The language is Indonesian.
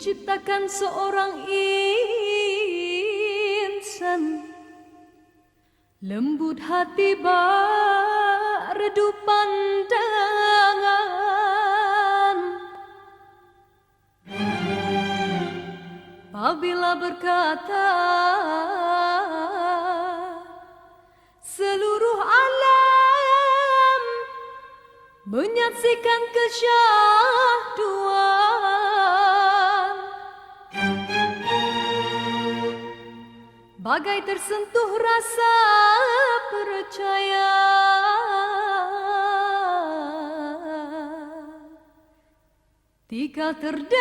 diciptakan seorang insan. Lembut hati berdu pandangan. Apabila berkata Seluruh alam Menyaksikan kesyahduan Bagai tersentuh rasa percaya. Tika terdengarkan